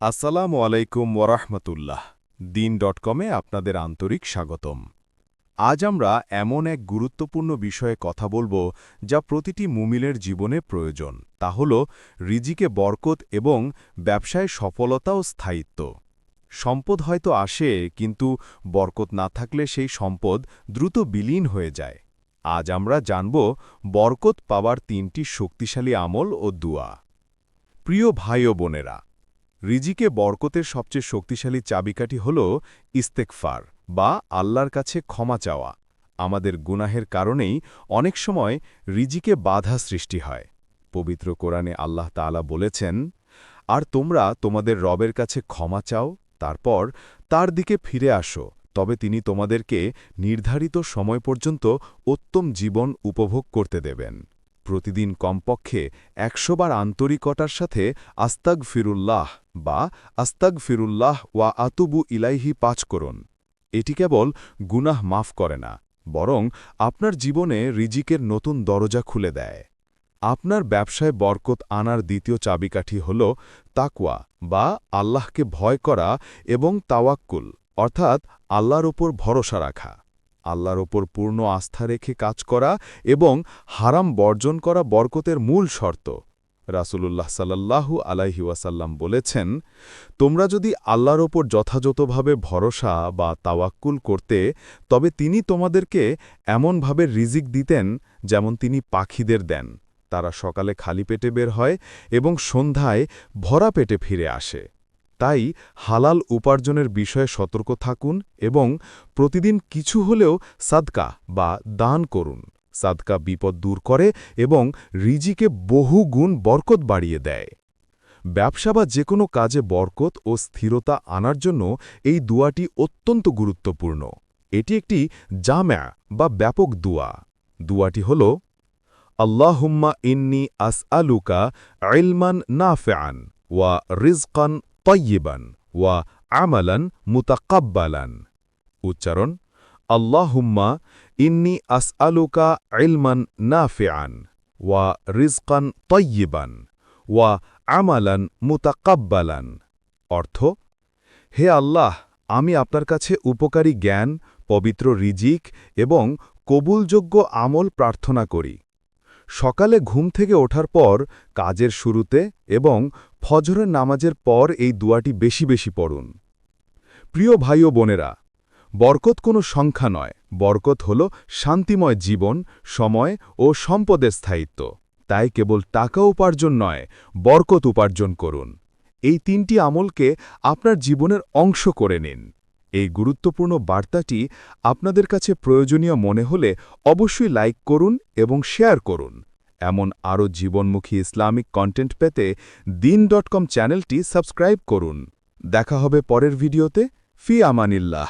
আসসালামু আলাইকুম ওরহমতুল্লাহ দিন ডট কমে আপনাদের আন্তরিক স্বাগতম। আজ আমরা এমন এক গুরুত্বপূর্ণ বিষয়ে কথা বলব যা প্রতিটি মুমিলের জীবনে প্রয়োজন। তা হল রিজিকে বরকত এবং ব্যবসায় সফলতা ও স্থায়িত্ব। সম্পদ হয়তো আসে, কিন্তু বরকত না থাকলে সেই সম্পদ দ্রুত বিলীন হয়ে যায়। আজ আমরা জানব বরকত পাওয়ার তিনটি শক্তিশালী আমল ও দুয়া। প্রিয় ভাই ও বোনেরা রিজিকে বরকতের সবচেয়ে শক্তিশালী চাবিকাঠি হল ইস্তেকফার বা আল্লাহর কাছে ক্ষমা চাওয়া। আমাদের গুনাহের কারণেই অনেক সময় রিজিকে বাধা সৃষ্টি হয়। পবিত্র কোরআনে আল্লাহ তাআলা বলেছেন, আর তোমরা তোমাদের রবের কাছে ক্ষমা চাও, তারপর তার দিকে ফিরে আসো। তবে তিনি তোমাদেরকে নির্ধারিত সময় পর্যন্ত উত্তম জীবন উপভোগ করতে দেবেন। প্রতিদিন কমপক্ষে একশোবার আন্তরিকতার সাথে আস্তাগ ফিরুল্লাহ বা আস্তাগ ফিরুল্লাহ ওয়া আতুবু ইলাইহি পাচ করুন। এটি কেবল গুনাহ মাফ করে না, বরং আপনার জীবনে রিজিকের নতুন দরজা খুলে দেয়। আপনার ব্যবসায় বরকত আনার দ্বিতীয় চাবিকাঠি হল তাকওয়া বা আল্লাহকে ভয় করা এবং তাওয়াক্কুল, অর্থাৎ আল্লাহর ওপর ভরসা রাখা। আল্লাহর ওপর পূর্ণ আস্থা রেখে কাজ করা এবং হারাম বর্জন করা বরকতের মূল শর্ত। রাসূলুল্লাহ সাল্লাল্লাহু আলাইহি ওয়াসাল্লাম বলেছেন, তোমরা যদি আল্লাহর ওপর যথাযথভাবে ভরসা বা তাওয়াক্কুল করতে, তবে তিনি তোমাদেরকে এমনভাবে রিজিক দিতেন যেমন তিনি পাখিদের দেন। তারা সকালে খালি পেটে বের হয় এবং সন্ধ্যায় ভরা পেটে ফিরে আসে। তাই হালাল উপার্জনের বিষয়ে সতর্ক থাকুন এবং প্রতিদিন কিছু হলেও সাদকা বা দান করুন। সাদকা বিপদ দূর করে এবং রিজিকে বহু গুণ বরকত বাড়িয়ে দেয়। ব্যবসা বা যে কোনো কাজে বরকত ও স্থিরতা আনার জন্য এই দুয়াটি অত্যন্ত গুরুত্বপূর্ণ। এটি একটি জাম্যা বা ব্যাপক দুয়া। দুয়াটি হল, আল্লাহুম্মা ইন্নি আস আলুকা ইলমান নাফেআন ওয়া রিজকান তয়্যিবান ওয়া আমালান মুতাকাব্বালান। উচ্চারণ, আল্লাহুম্মা ইন্নি আসআলুকা ইলমান নাফিআন ওয়া রিজকান তয়্যিবান ওয়া আমালান মুতাকাব্বালান। অর্থ, হে আল্লাহ, আমি আপনার কাছে উপকারী জ্ঞান, পবিত্র রিজিক এবং কবুলযোগ্য আমল প্রার্থনা করি। সকালে ঘুম থেকে ওঠার পর কাজের শুরুতে এবং ফজরের নামাজের পর এই দুয়াটি বেশি বেশি পড়ুন। প্রিয় ভাই ও বোনেরা, বরকত কোনো সংখ্যা নয়, বরকত হল শান্তিময় জীবন, সময় ও সম্পদের স্থায়িত্ব। তাই কেবল টাকা উপার্জন নয়, বরকত উপার্জন করুন। এই তিনটি আমলকে আপনার জীবনের অংশ করে নিন। এই গুরুত্বপূর্ণ বার্তাটি আপনাদের কাছে প্রয়োজনীয় মনে হলে অবশ্যই লাইক করুন এবং শেয়ার করুন। এমন আরও জীবনমুখী ইসলামিক কন্টেন্ট পেতে দিন ডট কম চ্যানেলটি সাবস্ক্রাইব করুন। দেখা হবে পরের ভিডিওতে। ফি আমানিল্লাহ।